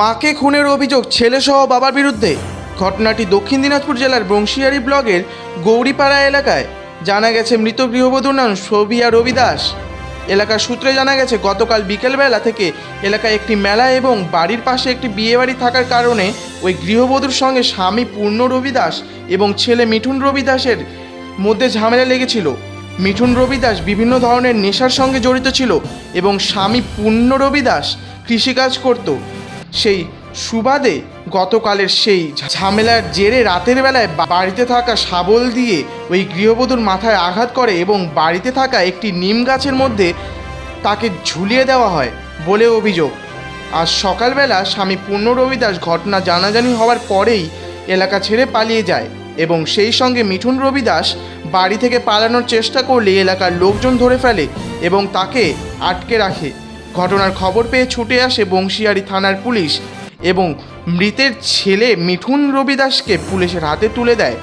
মাকে খুনের অভিযোগ ছেলেসহ বাবার বিরুদ্ধে। ঘটনাটি দক্ষিণ দিনাজপুর জেলার বংশিয়ারি ব্লকের গৌরীপাড়া এলাকায়। জানা গেছে, মৃত গৃহবধূর নাম সবিয়া রবি দাস এলাকার সূত্রে জানা গেছে, গতকাল বিকেলবেলা থেকে এলাকায় একটি মেলা এবং বাড়ির পাশে একটি বিয়েবাড়ি থাকার কারণে ওই গৃহবধূর সঙ্গে স্বামী পূর্ণ রবি দাস এবং ছেলে মিঠুন রবি দাসের মধ্যে ঝামেলা লেগেছিল। মিঠুন রবি দাস বিভিন্ন ধরনের নেশার সঙ্গে জড়িত ছিল এবং স্বামী পূর্ণ রবি দাস কৃষিকাজ করত। সেই সুবাদে গতকালের সেই ঝামেলার জেরে রাতের বেলায় বাড়িতে থাকা শাবল দিয়ে ওই গৃহবধূর মাথায় আঘাত করে এবং বাড়িতে থাকা একটি নিম গাছের মধ্যে তাকে ঝুলিয়ে দেওয়া হয় বলে অভিযোগ। আজ সকালবেলা স্বামী পূর্ণ রবিদাস ঘটনা জানাজানি হওয়ার পরেই এলাকা ছেড়ে পালিয়ে যায় এবং সেই সঙ্গে মিঠুন রবিদাস বাড়ি থেকে পালানোর চেষ্টা করলে এলাকার লোকজন ধরে ফেলে এবং তাকে আটকে রাখে। ঘটনার খবর পেয়ে ছুটে আসে বংশিয়ারি থানার পুলিশ এবং মৃতের ছেলে মিঠুন রবিদাসকে পুলিশের হাতে তুলে দেয়।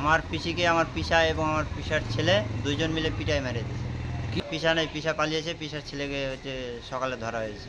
আমার পিসিকে আমার পিসা এবং আমার পিসার ছেলে দুজন মিলে পিটাই মেরে দিয়েছে। পিসা নেই পিসা পালিয়েছে পিসার ছেলেকে হচ্ছে সকালে ধরা হয়েছে।